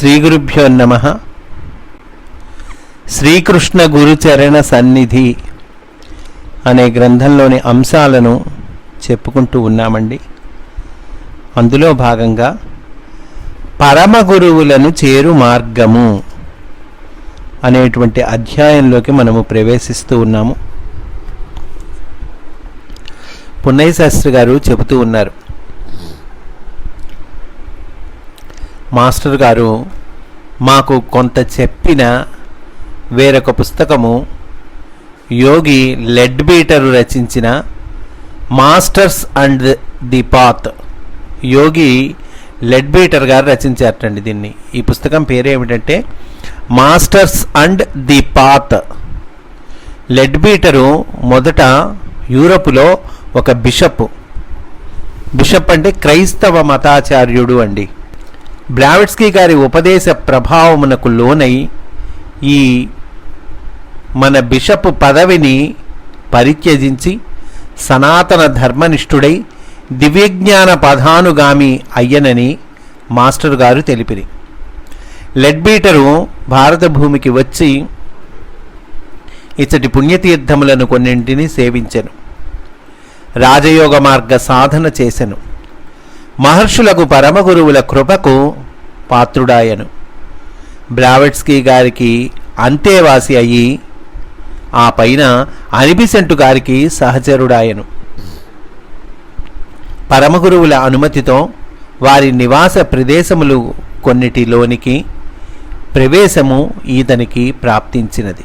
శ్రీగురుభ్యో నమ. శ్రీకృష్ణ గురుచరణ సన్నిధి అనే గ్రంథంలోని అంశాలను చెప్పుకుంటూ ఉన్నామండి. అందులో భాగంగా పరమ గురువులను చేరు మార్గము అనేటువంటి అధ్యాయంలోకి మనము ప్రవేశిస్తూ ఉన్నాము. పున్నయ్య శాస్త్రి గారు చెబుతూ ఉన్నారు. మాస్టర్ గారు మాకు కొంత చెప్పిన వేరొక పుస్తకము యోగి లెడ్ బీటరు రచించిన masters and the path. Yogi Leadbeater గారు రచించారటండి దీన్ని. ఈ పుస్తకం పేరు ఏమిటంటే masters and the path. Leadbeater మొదట యూరప్లో ఒక బిషప్. బిషప్ అంటే క్రైస్తవ మతాచార్యుడు అండి. బ్లావిట్స్కీ గారి ఉపదేశ ప్రభావమునకు లోనై ఈ మన బిషప్ పదవిని పరిత్యజించి సనాతన ధర్మనిష్ఠుడై దివ్యజ్ఞాన పదానుగామి అయ్యనని మాస్టర్ గారు తెలిపిరి. లెడ్బీటరు భారత భూమికి వచ్చి ఇచ్చటి పుణ్యతీర్థములను కొన్నింటిని సేవించెను. రాజయోగ మార్గ సాధన చేసెను. మహర్షులకు పరమగురువుల కృపకు పాత్రుడాయను. బ్రావెట్స్కీ గారికి అంతేవాసి అయ్యి ఆ పైన అనిబిసెంటు గారికి సహచరుడాయను. పరమగురువుల అనుమతితో వారి నివాస ప్రదేశములు కొన్నిటిలోనికి ప్రవేశము ఈతనికి ప్రాప్తించినది.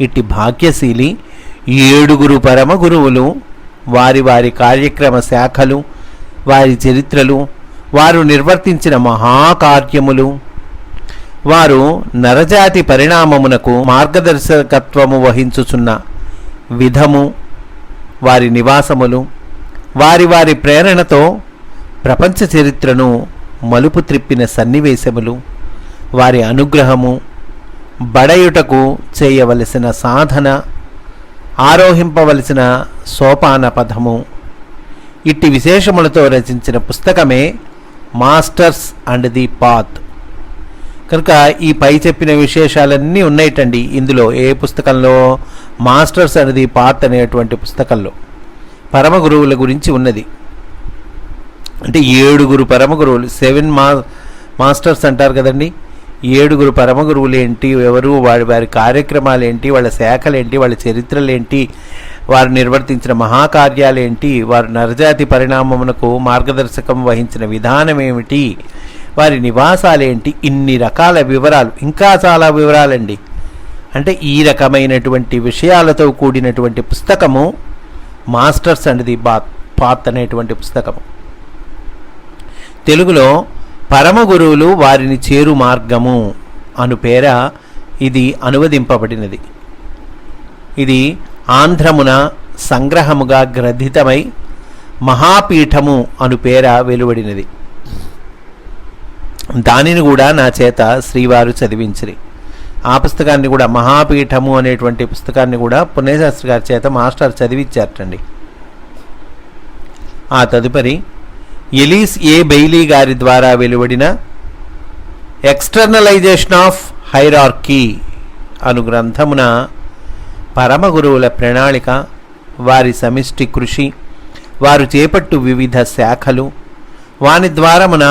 ఇట్టి భాగ్యశీలి ఏడుగురు పరమ గురువులు వారి వారి కార్యక్రమ శాఖలు వారి చరిత్రలు వారు నిర్వర్తించిన మహాకార్యములు వారు నరజాతి పరిణామమునకు మార్గదర్శకత్వము వహించుచున్న విధము వారి నివాసములు వారి వారి ప్రేరణతో ప్రపంచ చరిత్రను మలుపు త్రిప్పిన సన్నివేశములు వారి అనుగ్రహము బడయుటకు చేయవలసిన సాధన ఆరోహింపవలసిన సోపాన పదము ఇట్టి విశేషములతో రచించిన పుస్తకమే మాస్టర్స్ అండ్ ది పాత్. కనుక ఈ పై చెప్పిన విశేషాలన్నీ ఉన్నాయిటండి ఇందులో. ఏ పుస్తకంలో? మాస్టర్స్ అండ్ ది పాత్ అనేటువంటి పుస్తకంలో. పరమ గురువుల గురించి ఉన్నది. అంటే ఏడుగురు పరమ గురువులు సెవెన్ మా మాస్టర్స్ అంటారు కదండి. ఏడుగురు పరమ గురువులు ఏంటి? ఎవరు? వారి వారి కార్యక్రమాలు ఏంటి? వాళ్ళ శాఖలు ఏంటి? వాళ్ళ చరిత్రలు ఏంటి? వారు నిర్వర్తించిన మహాకార్యాలేంటి? వారు నరజాతి పరిణామమునకు మార్గదర్శకం వహించిన విధానం ఏమిటి వారి నివాసాలేంటి? ఇన్ని రకాల వివరాలు. ఇంకా చాలా వివరాలండి. అంటే ఈ రకమైనటువంటి విషయాలతో కూడినటువంటి పుస్తకము masters and the bath path అనేటువంటి పుస్తకము. తెలుగులో పరమ గురువులు వారిని చేరు మార్గము అను పేర ఇది అనువదింపబడినది. ఇది ఆంధ్రమున సంగ్రహముగా గ్రథితమై మహాపీఠము అను పేర వెలువడినది. దానిని కూడా నా చేత శ్రీవారు చదివించిరి. ఆ పుస్తకాన్ని కూడా మహాపీఠము అనేటువంటి పుస్తకాన్ని కూడా పుణ్యశాస్త్రి గారి చేత మాస్టర్ చదివిచ్చారటండి. ఆ తదుపరి ఎలీస్ ఏ బెయిలీ గారి ద్వారా వెలువడిన ఎక్స్టర్నలైజేషన్ ఆఫ్ హైరార్కీ అను గ్రంథమున పరమ గురువుల ప్రణాళిక వారి సమిష్టి కృషి వారు చేపట్టు వివిధ శాఖలు వాని ద్వారమున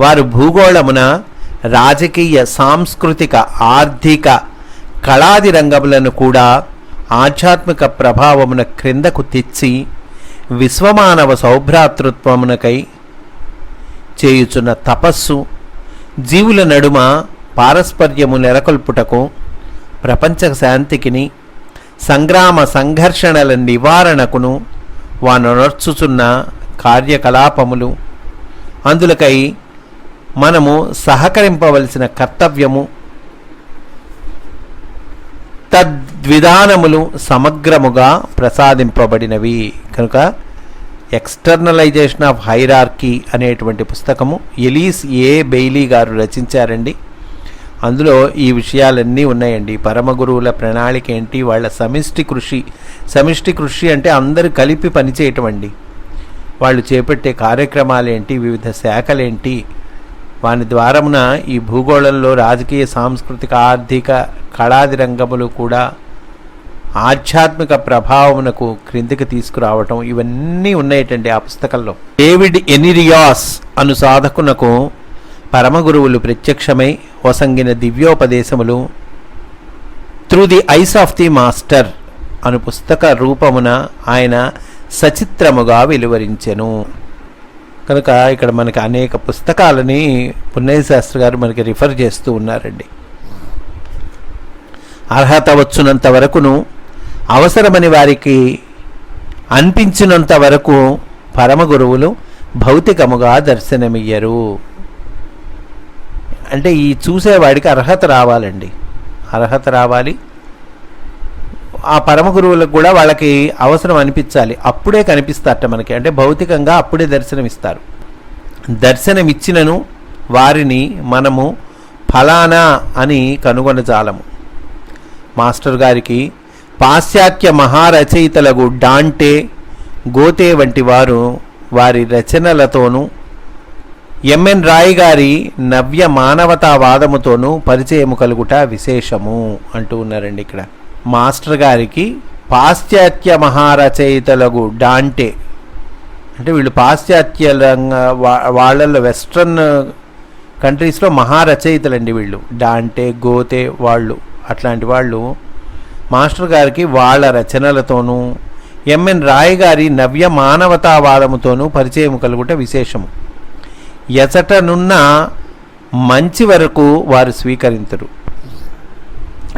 వారు భూగోళమున రాజకీయ సాంస్కృతిక ఆర్థిక కళాది రంగములను కూడా ఆధ్యాత్మిక ప్రభావమున క్రిందకు తెచ్చి విశ్వమానవ సౌభ్రాతృత్వమునకై చేయుచున్న తపస్సు జీవుల నడుమ పారస్పర్యము నెలకొల్పుటకు ప్రపంచ శాంతికిని సంగ్రామ సంఘర్షణల నివారణకును వానొనర్చుచున్న కార్యకలాపములు. అందులకై మనము సహకరింపవలసిన కర్తవ్యము. తద్విధానములు సమగ్రముగా ప్రసాదింపబడినవి. కనుక ఎక్స్టర్నలైజేషన్ ఆఫ్ హైరార్కీ అనేటువంటి పుస్తకము ఎలీస్ ఏ బెయిలీ గారు రచించారండి. అందులో ఈ విషయాలన్నీ ఉన్నాయండి. పరమ గురువుల ప్రణాళిక ఏంటి? వాళ్ళ సమిష్టి కృషి. సమిష్టి కృషి అంటే అందరూ కలిపి పనిచేయటం అండి. వాళ్ళు చేపట్టే కార్యక్రమాలేంటి వివిధ శాఖలేంటి వాని ద్వారమున ఈ భూగోళంలో రాజకీయ సాంస్కృతిక ఆర్థిక కళాది రంగములు కూడా ఆధ్యాత్మిక ప్రభావమునకు క్రిందికి తీసుకురావటం ఇవన్నీ ఉన్నాయటండి ఆ పుస్తకంలో. డేవిడ్ ఎనిరియాస్ అను సాధకునకు పరమగురువులు ప్రత్యక్షమై వసంగిన దివ్యోపదేశములు through the eyes of the master అను పుస్తక రూపమున ఆయన సచిత్రముగా వెలువరించెను. కనుక ఇక్కడ మనకి అనేక పుస్తకాలని పున్నయ్య శాస్త్రి గారు మనకి రిఫర్ చేస్తూ ఉన్నారండి. అర్హత వచ్చినంత వరకును అవసరమని వారికి అనిపించినంత వరకు పరమ గురువులు భౌతికముగా దర్శనమియ్యరు. అంటే ఈ చూసేవాడికి అర్హత రావాలండి. అర్హత రావాలి. ఆ పరమ గురువులకు కూడా వాళ్ళకి అవసరం అనిపించాలి. అప్పుడే కనిపిస్తారట మనకి. అంటే భౌతికంగా అప్పుడే దర్శనమిస్తారు. దర్శనమిచ్చినను వారిని మనము ఫలానా అని కనుగొనజాలము మాస్టర్ గారికి పాశ్చాత్య మహారచయితలకు డాంటే గోతే వంటి వారు వారి రచనలతోనూ ఎంఎన్ రాయ్ గారి నవ్య మానవతావాదముతోనూ పరిచయము కలుగుట విశేషము అంటూ ఉన్నారండి ఇక్కడ. మాస్టర్ గారికి పాశ్చాత్య మహారచయితలకు డాంటే. అంటే వీళ్ళు పాశ్చాత్య రంగ వాళ్ళల్లో వెస్ట్రన్ కంట్రీస్లో మహారచయితలండి వీళ్ళు. డాంటే గోతే వాళ్ళు అట్లాంటి వాళ్ళు మాస్టర్ గారికి వాళ్ళ రచనలతోనూ ఎంఎన్ రాయ్ గారి నవ్య మానవతావాదముతోనూ పరిచయం కలుగుట విశేషము. ఎచటనున్న మంచి వరకు వారు స్వీకరించరు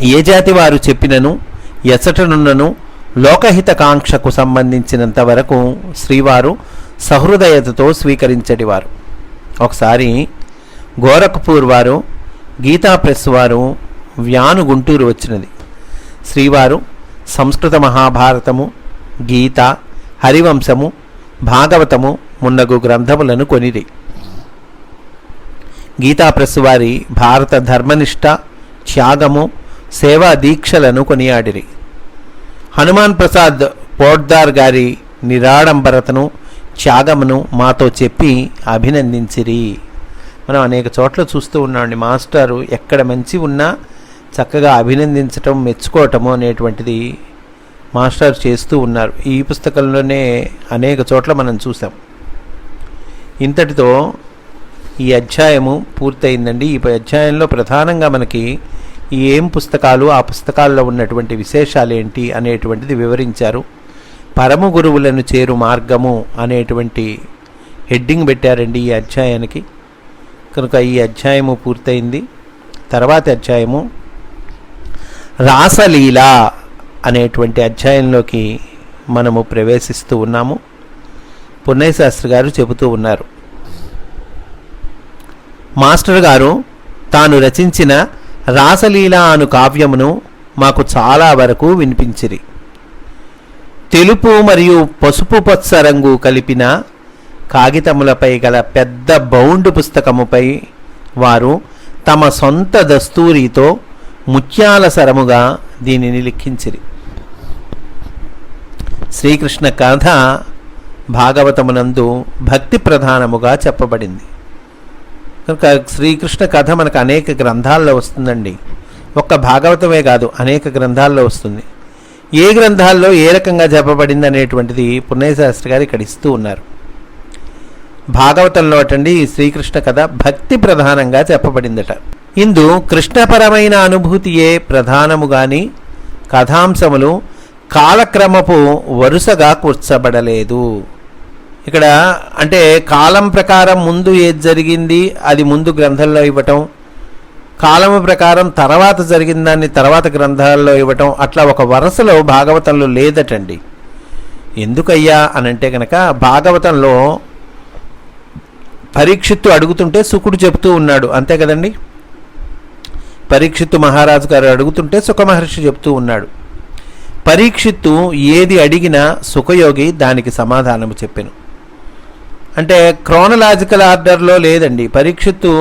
ఏ జాతి వారు చెప్పినను ఎచటనున్నను లోకహితకాంక్షకు సంబంధించినంత వరకు శ్రీవారు సహృదయతతో స్వీకరించడివారు. ఒకసారి గోరఖ్పూర్ వారు గీతా ప్రెస్ వారు వ్యాను గుంటూరు వచ్చినది. శ్రీవారు సంస్కృత మహాభారతము గీత హరివంశము భాగవతము మున్నగు గ్రంథములను కొనిరి. గీతాప్రెస్ వారి భారత ధర్మనిష్ట త్యాగము సేవా దీక్షలను కొనియాడిరి. హనుమాన్ ప్రసాద్ పోడ్దార్ గారి నిరాడంబరతను త్యాగమును మాతో చెప్పి అభినందించిరి. మనం అనేక చోట్ల చూస్తూ ఉన్నామండి మాస్టారు ఎక్కడ మంచి ఉన్నా చక్కగా అభినందించటం మెచ్చుకోవటము అనేటువంటిది మాస్టర్ చేస్తూ ఉన్నారు. ఈ పుస్తకంలోనే అనేక చోట్ల మనం చూసాం ఇంతటితో ఈ అధ్యాయము పూర్తయిందండి. ఈ అధ్యాయంలో ప్రధానంగా మనకి ఈ ఏం పుస్తకాలు ఆ పుస్తకాల్లో ఉన్నటువంటి విశేషాలు ఏంటి అనేటువంటిది వివరించారు. పరమ గురువులను చేరు మార్గము అనేటువంటి హెడ్డింగ్ పెట్టారండి ఈ అధ్యాయానికి. కనుక ఈ అధ్యాయము పూర్తయింది. తర్వాతి అధ్యాయము రాసలీల అనేటువంటి అధ్యాయంలోకి మనము ప్రవేశిస్తూ ఉన్నాము. పున్నయ్య శాస్త్రి గారు చెబుతూ ఉన్నారు. మాస్టర్ గారు తాను రచించిన రాసలీల అను కావ్యమును మాకు చాలా వరకు వినిపించిరి. తెలుపు మరియు పసుపు పచ్చ రంగు కలిపిన కాగితములపై గల పెద్ద బౌండ్ పుస్తకముపై వారు తమ సొంత దస్తూరితో ముత్యాల సరముగా దీనిని లిఖించిరి. శ్రీకృష్ణ కథ భాగవతమునందు భక్తి ప్రధానముగా చెప్పబడింది. కనుక శ్రీకృష్ణ కథ మనకు అనేక గ్రంథాల్లో వస్తుందండి. ఒక్క భాగవతమే కాదు అనేక గ్రంథాల్లో వస్తుంది. ఏ గ్రంథాల్లో ఏ రకంగా చెప్పబడింది అనేటువంటిది పుణ్యశాస్త్రి గారు ఇక్కడ ఇస్తూ ఉన్నారు. భాగవతంలో అటండి ఈ శ్రీకృష్ణ కథ భక్తి ప్రధానంగా చెప్పబడిందట ఇందు కృష్ణపరమైన అనుభూతియే ప్రధానము గాని కథాంశములు కాలక్రమపు వరుసగా కూర్చబడలేదు. ఇక్కడ అంటే కాలం ప్రకారం ముందు ఏది జరిగింది అది ముందు గ్రంథంలో ఇవ్వటం కాలము ప్రకారం తర్వాత జరిగిన దాన్ని తర్వాత గ్రంథాల్లో ఇవ్వటం అట్లా ఒక వరుసలో భాగవతంలో లేదటండి. ఎందుకయ్యా అని అంటే కనుక భాగవతంలో పరీక్షిత్తు అడుగుతుంటే సుకుడు చెబుతూ ఉన్నాడు. అంతే కదండి? పరీక్షిత్తు మహారాజు గారు అడుగుతుంటే సుఖమహర్షి చెప్తూ ఉన్నాడు. పరీక్షిత్తు ఏది అడిగినా సుఖయోగి దానికి సమాధానము చెప్పాను. అంటే క్రోనలాజికల్ ఆర్డర్లో లేదండి. పరీక్షిత్తు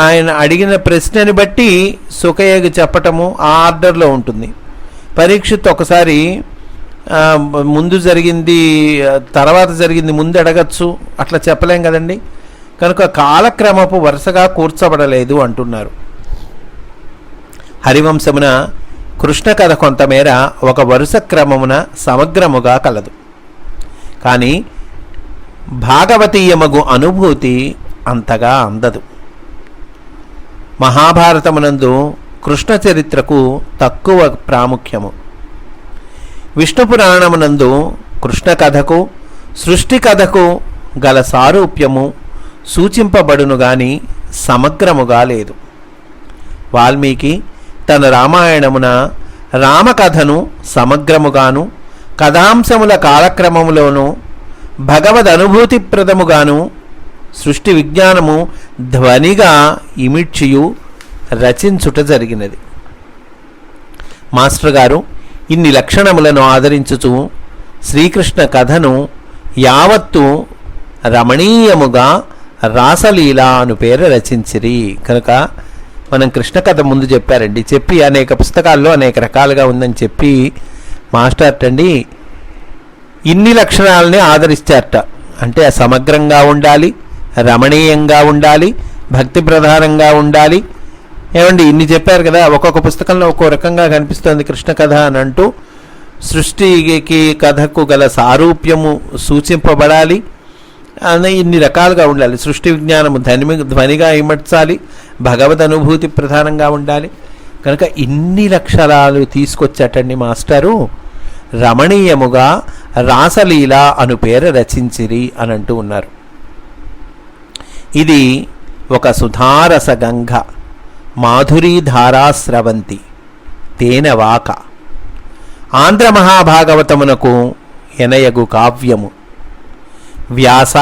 ఆయన అడిగిన ప్రశ్నని బట్టి సుఖయోగి చెప్పటము ఆ ఆర్డర్లో ఉంటుంది. పరీక్షిత్ ఒకసారి ముందు జరిగింది తర్వాత జరిగింది ముందు అడగచ్చు అట్లా చెప్పలేం కదండి. కనుక కాలక్రమపు వరుసగా కూర్చబడలేదు అంటున్నారు. హరివంశమున కృష్ణ కథ కొంతమేర ఒక వరుస క్రమమున సమగ్రముగా కలదు. కానీ భాగవతీయమగు అనుభూతి అంతగా అందదు. మహాభారతమునందు కృష్ణ చరిత్రకు తక్కువ ప్రాముఖ్యము. విష్ణు పురాణమునందు కృష్ణ కథకు సృష్టి కథకు గల సారూప్యము సూచింపబడును గాని సమగ్రముగా లేదు. వాల్మీకి తన రామాయణమున రామకథను సమగ్రముగాను కథాంశముల కాలక్రమములోనూ భగవద్ అనుభూతిప్రదముగాను సృష్టి విజ్ఞానము ధ్వనిగా ఇమిడ్చియు రచించుట జరిగినది. మాస్టర్ గారు ఇన్ని లక్షణములను ఆదరించుచు శ్రీకృష్ణ కథను యావత్తు రమణీయముగా రాసలీల అను పేరు రచించిరి. కనుక మనం కృష్ణ కథ ముందు చెప్పారండి. చెప్పి అనేక పుస్తకాల్లో అనేక రకాలుగా ఉందని చెప్పి మాస్టర్ అండి ఇన్ని లక్షణాలని ఆదరిస్తారట. అంటే సమగ్రంగా ఉండాలి రమణీయంగా ఉండాలి భక్తి ప్రధానంగా ఉండాలి. ఏమండి ఇన్ని చెప్పారు కదా ఒక్కొక్క పుస్తకంలో ఒక్కో రకంగా కనిపిస్తుంది కృష్ణ కథ అని అంటూ సృష్టికి కథకు గల సారూప్యము సూచింపబడాలి. అని ఇన్ని రకాలుగా ఉండాలి. సృష్టి విజ్ఞానము ధ్వని ధ్వనిగా ఇమర్చాలి భగవద్ అనుభూతి ప్రధానంగా ఉండాలి. కనుక ఇన్ని లక్షణాలు తీసుకొచ్చాటండి మాస్టరు. రమణీయముగా రాసలీల అను పేరు రచించిరి అని అంటూ ఉన్నారు. ఇది ఒక సుధారస గంగ మాధురీధారాస్రవంతి తేనవాక. ఆంధ్ర మహాభాగవతమునకు ఎనయగు కావ్యము. వ్యాస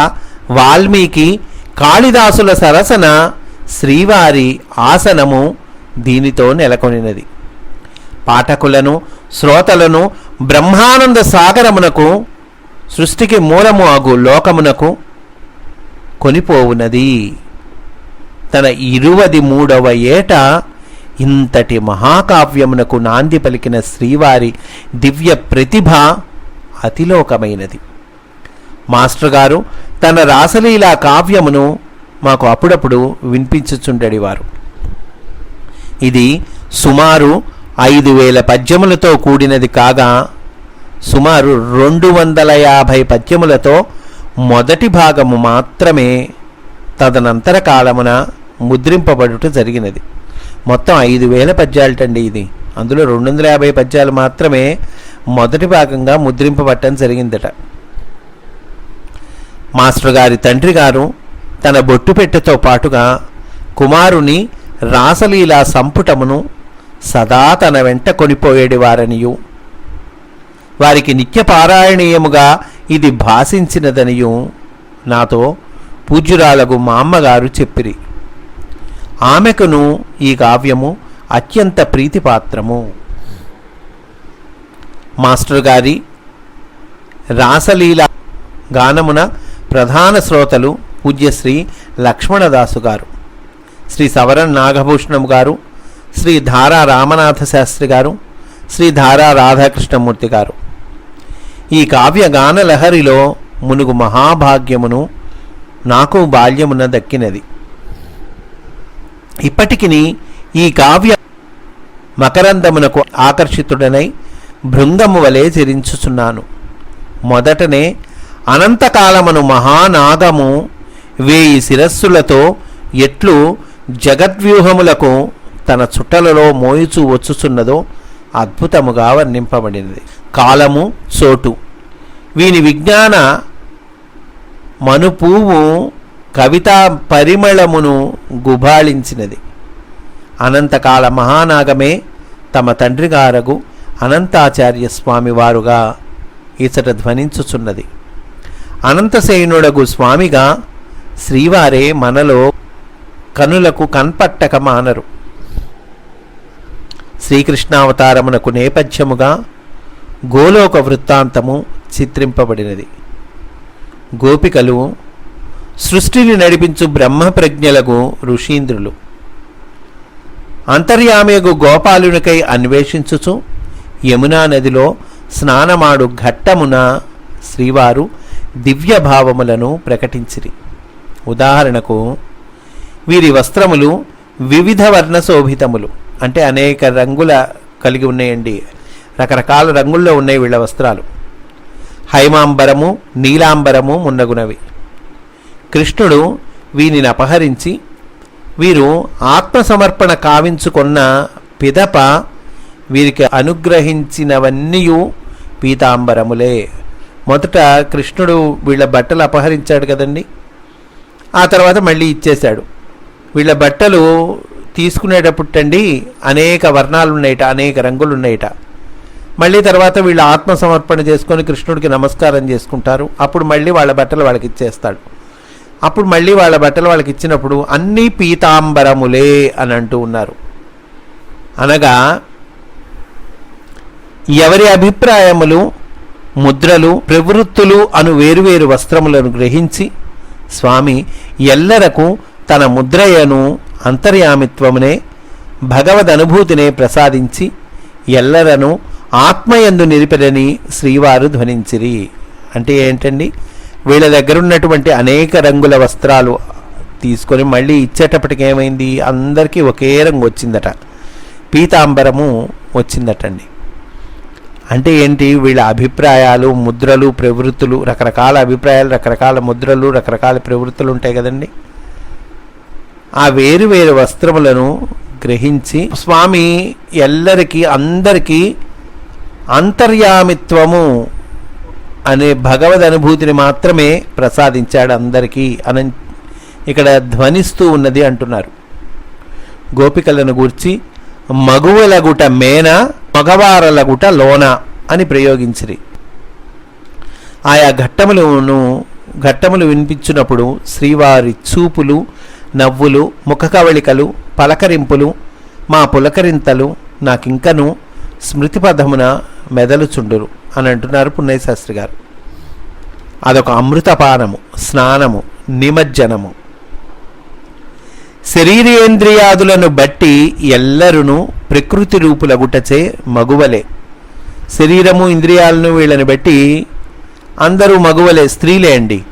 వాల్మీకి కాళిదాసుల సరసన శ్రీవారి ఆసనము దీనితో నెలకొనినది. పాఠకులను శ్రోతలను బ్రహ్మానంద సాగరమునకు సృష్టికి మూలము అగు లోకమునకు కొనిపోవునది. తన ఇరువది మూడవ ఏట ఇంతటి మహాకావ్యమునకు నాంది పలికిన శ్రీవారి దివ్య ప్రతిభ అతిలోకమైనది. మాస్టర్ గారు తన రాసలీలా కావ్యమును మాకు అప్పుడప్పుడు వినిపించుచుండేవారు ఇది సుమారు ఐదు వేల పద్యములతో కూడినది కాగా సుమారు రెండు వందల యాభై పద్యములతో మొదటి భాగము మాత్రమే తదనంతర కాలమున ముద్రింపబడుట జరిగినది. మొత్తం ఐదు వేల పద్యాలటండి ఇది. అందులో రెండు వందల యాభై పద్యాలు మాత్రమే మొదటి భాగంగా ముద్రింపబట్టడం జరిగిందట. మాస్టర్ గారి తండ్రి గారు తన బొట్టుపెట్టెతో పాటుగా కుమారుని రాసలీలా సంపుటమును సదా తన వెంట కొనిపోయేడివారనియు. వారికి నిత్యపారాయణీయముగా ఇది భాషించినదనియు నాతో పూజ్యురాలకు మా అమ్మగారు చెప్పిరి. ఆమెకును ఈ కావ్యము అత్యంత ప్రీతిపాత్రము. మాస్టర్ గారి రాసలీల గానమున ప్రధాన శ్రోతలు పూజ్యశ్రీ లక్ష్మణదాసు గారు. శ్రీ సవరన్ నాగభూషణం గారు శ్రీ ధారా రామనాథ శాస్త్రి గారు శ్రీ ధారా రాధాకృష్ణమూర్తి గారు. ఈ కావ్య గాన లహరిలో మునుగు మహాభాగ్యమును నాకు బాల్యమున దక్కినది. ఇప్పటికిని ఈ కావ్య మకరందమునకు ఆకర్షితుడనై భృంగము వలె చెరించుచున్నాను మొదటనే అనంతకాలమును మహానాగము వేయి శిరస్సులతో ఎట్లు జగద్వ్యూహములకు తన చుట్టలలో మోయుచూ వచ్చుచున్నదో అద్భుతముగా వర్ణింపబడినది. కాలము చోటు వీని విజ్ఞాన మనుపూవు కవితా పరిమళమును గుబాళించినది. అనంతకాల మహానాగమే తమ తండ్రి గారగు అనంతాచార్య స్వామి వారుగా ఇచట ధ్వనించుచున్నది. అనంతసేనుడగు స్వామిగా శ్రీవారే మనలో కనులకు కన్పట్టక మానరు శ్రీకృష్ణావతారమునకు నేపథ్యముగా గోలోక వృత్తాంతము చిత్రింపబడినది. గోపికలు సృష్టిని నడిపించు బ్రహ్మప్రజ్ఞలకు ఋషీంద్రులు. అంతర్యామయగు గోపాలునికై అన్వేషించుచు యమునా నదిలో స్నానమాడు ఘట్టమున శ్రీవారు దివ్య భావములను ప్రకటించిరి. ఉదాహరణకు వీరి వస్త్రములు వివిధ వర్ణ శోభితములు అంటే అనేక రంగుల కలిగి ఉన్నాయండి. రకరకాల రంగుల్లో ఉన్నాయి వీళ్ళ వస్త్రాలు. హైమాంబరము నీలాంబరము మున్నగునవి. కృష్ణుడు వీనిని అపహరించి వీరు ఆత్మసమర్పణ కావించుకున్న పిదప వీరికి అనుగ్రహించినవన్నీ పీతాంబరములే. మొదట కృష్ణుడు వీళ్ళ బట్టలు అపహరించాడు కదండి. ఆ తర్వాత మళ్ళీ ఇచ్చేశాడు. వీళ్ళ బట్టలు తీసుకునేటప్పుడండి అనేక వర్ణాలు ఉన్నాయట అనేక రంగులు ఉన్నాయట మళ్ళీ తర్వాత వీళ్ళు ఆత్మసమర్పణ చేసుకొని కృష్ణుడికి నమస్కారం చేసుకుంటారు. అప్పుడు మళ్ళీ వాళ్ళ బట్టలు వాళ్ళకి ఇచ్చేస్తాడు. అప్పుడు మళ్ళీ వాళ్ళ బట్టలు వాళ్ళకి ఇచ్చినప్పుడు అన్నీ పీతాంబరములే అని అంటూ ఉన్నారు. అనగా ఎవరి అభిప్రాయములు ముద్రలు ప్రవృత్తులు అను వేరువేరు వస్త్రములను గ్రహించి స్వామి ఎల్లరకు తన ముద్రయను అంతర్యామిత్వమునే భగవదనుభూతినే ప్రసాదించి ఎల్లరను ఆత్మయందు నిలిపెడని శ్రీవారు ధ్వనించిరి. అంటే ఏంటండి? వీళ్ళ దగ్గర ఉన్నటువంటి అనేక రంగుల వస్త్రాలు తీసుకొని మళ్ళీ ఇచ్చేటప్పటికి ఏమైంది? అందరికీ ఒకే రంగు వచ్చిందట. పీతాంబరము వచ్చిందటండి. అంటే ఏంటి? వీళ్ళ అభిప్రాయాలు ముద్రలు ప్రవృత్తులు రకరకాల అభిప్రాయాలు రకరకాల ముద్రలు రకరకాల ప్రవృత్తులు ఉంటాయి కదండి? ఆ వేరు వేరు వస్త్రములను గ్రహించి స్వామి ఎల్లరికీ అందరికీ అంతర్యామిత్వము అనే భగవద్ అనుభూతిని మాత్రమే ప్రసాదించాడు అందరికీ అని ఇక్కడ ధ్వనిస్తూ ఉన్నది అంటున్నారు. గోపికలను గూర్చి మగువలగుట మేన మగవారలగుట లోన అని ప్రయోగించిరి. ఆయా ఘట్టములను ఘట్టములు వినిపించినప్పుడు శ్రీవారి చూపులు నవ్వులు ముఖ కవళికలు పలకరింపులు మా పులకరింతలు నాకింకను స్మృతిపథమున మెదలుచుండురు అని అంటున్నారు పున్నయ్య శాస్త్రి గారు అదొక అమృతపానము స్నానము నిమజ్జనము. శరీరేంద్రియాదులను బట్టి ఎల్లరును ప్రకృతి రూపులగుటచే మగువలే. శరీరము ఇంద్రియాలను వీళ్ళని బట్టి అందరూ మగువలే స్త్రీలే అండి.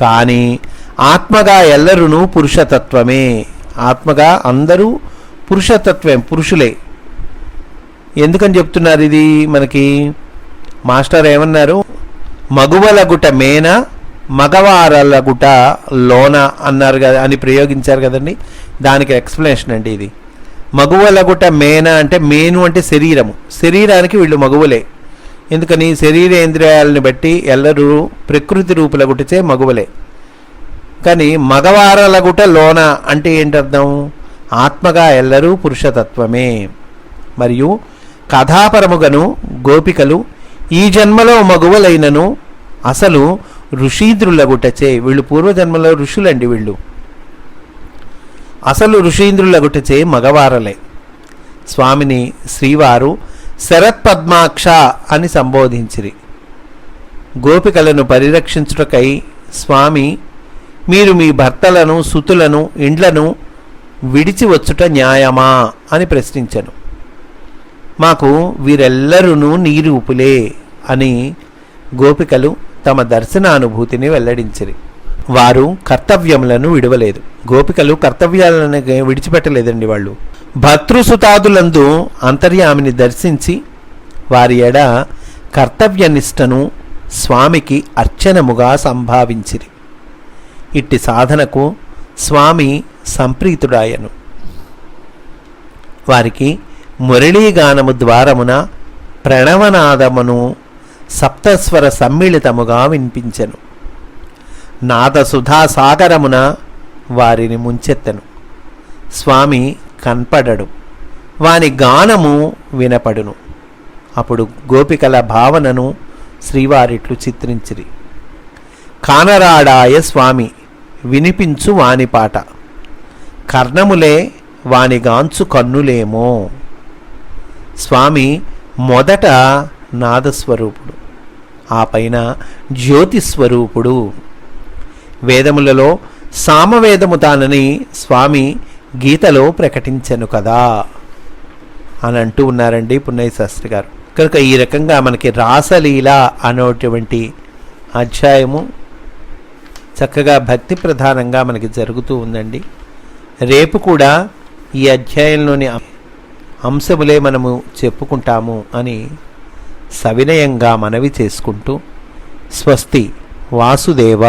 కానీ ఆత్మగా ఎల్లరును పురుషతత్వమే. ఆత్మగా అందరూ పురుషతత్వం పురుషులే. ఎందుకని చెప్తున్నారు ఇది మనకి? మాస్టర్ ఏమన్నారు? మగువలగుట మేన మగవారలగుట లోన అన్నారు కదా అని ప్రయోగించారు కదండి. దానికి ఎక్స్ప్లెనేషన్ అండి ఇది. మగువలగుట మేన అంటే మేను అంటే శరీరము. శరీరానికి వీళ్ళు మగువలే. ఎందుకని? శరీరేంద్రియాలను బట్టి ఎల్లరూ ప్రకృతి రూపులగుటచే మగువలే. కానీ మగవారలగుట లోన అంటే ఏంటర్థం? ఆత్మగా ఎల్లరూ పురుషతత్వమే. మరియు కథాపరముగను గోపికలు ఈ జన్మలో మగువలైనను అసలు ఋషీంద్రులగుటచే వీళ్ళు పూర్వజన్మలో ఋషులండి వీళ్ళు. అసలు ఋషీంద్రులగుటచే మగవారలే. స్వామిని శ్రీవారు శరత్పద్మాక్ష అని సంబోధించిరి. గోపికలను పరిరక్షించుటకై స్వామి మీరు మీ భర్తలను సుతులను ఇండ్లను విడిచి వచ్చుట న్యాయమా? అని ప్రశ్నించను. మాకు వీరెల్లరూ నీరూపులే అని గోపికలు తమ దర్శనానుభూతిని వెల్లడించిరి. వారు కర్తవ్యములను విడవలేదు. గోపికలు కర్తవ్యాలను విడిచిపెట్టలేదండి వాళ్ళు. భర్తృసుతాదులందు అంతర్యామిని దర్శించి వారి ఎడ కర్తవ్యనిష్టను స్వామికి అర్చనముగా సంభావించిరి. ఇట్టి సాధనకు స్వామి సంప్రీతుడాయను. వారికి మురళీగానము ద్వారమున ప్రణవనాదమును సప్తస్వర సమ్మిళితముగా వినిపించెను. నాద సుధాసాగరమున వారిని ముంచెత్తెను. స్వామి కన్పడడు. వాని గానము వినపడును. అప్పుడు గోపికల భావనను శ్రీవారిట్లు చిత్రించిరి. కానరాడాయ స్వామి వినిపించు వాని పాట. కర్ణములే వానిగాంచు కన్నులేమో. స్వామి మొదట నాదస్వరూపుడు ఆ పైన జ్యోతిస్వరూపుడు. వేదములలో సామవేదము తానని స్వామి గీతలో ప్రకటించెను కదా అని అంటూ ఉన్నారండి పున్నయ్య శాస్త్రి గారు. కనుక ఈ రకంగా మనకి రాసలీల అనేటువంటి అధ్యాయము చక్కగా భక్తి ప్రధానంగా మనకి జరుగుతూ ఉందండి. రేపు కూడా ఈ అధ్యాయంలోని అంశములే మనము చెప్పుకుంటాము అని సవినయంగా మనవి చేసుకుంటూ స్వస్తి వాసుదేవ.